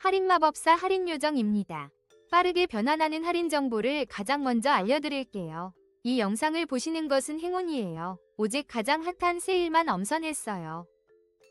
할인 마법사 할인 요정입니다. 빠르게 변환하는 할인 정보를 가장 먼저 알려드릴게요. 이 영상을 보시는 것은 행운이에요. 오직 가장 핫한 세일만 엄선했어요.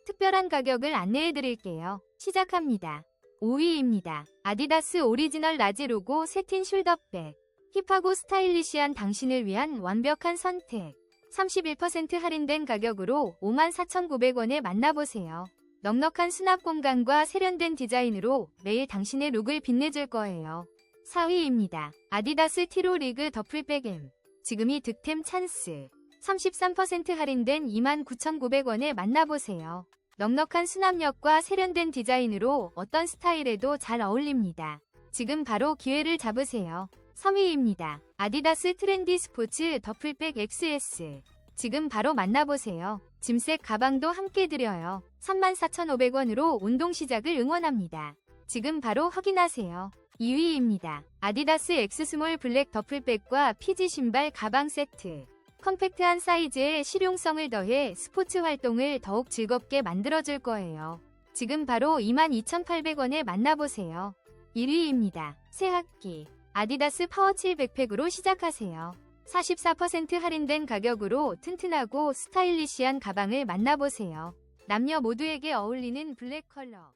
특별한 가격을 안내해드릴게요. 시작합니다. 5위입니다. 아디다스 오리지널 라지 로고 세틴 숄더백. 힙하고 스타일리시한 당신을 위한 완벽한 선택. 31% 할인된 가격으로 54,900원에 만나보세요. 넉넉한 수납 공간과 세련된 디자인으로 매일 당신의 룩을 빛내줄 거예요. 4위입니다. 아디다스 티로 리그 더플백 M. 지금이 득템 찬스. 33% 할인된 29,900원에 만나보세요. 넉넉한 수납력과 세련된 디자인으로 어떤 스타일에도 잘 어울립니다. 지금 바로 기회를 잡으세요. 3위입니다. 아디다스 트렌디 스포츠 더플백 XS. 지금 바로 만나보세요. 짐색 가방도 함께 드려요. 34,500원으로 운동 시작을 응원합니다. 지금 바로 확인하세요. 2위입니다. 아디다스 엑스스몰 블랙 더플백과 피지 신발 가방 세트. 컴팩트한 사이즈에 실용성을 더해 스포츠 활동을 더욱 즐겁게 만들어줄 거예요. 지금 바로 22,800원에 만나보세요. 1위입니다. 새 학기. 아디다스 파워칠 백팩으로 시작하세요. 44% 할인된 가격으로 튼튼하고 스타일리시한 가방을 만나보세요. 남녀 모두에게 어울리는 블랙 컬러.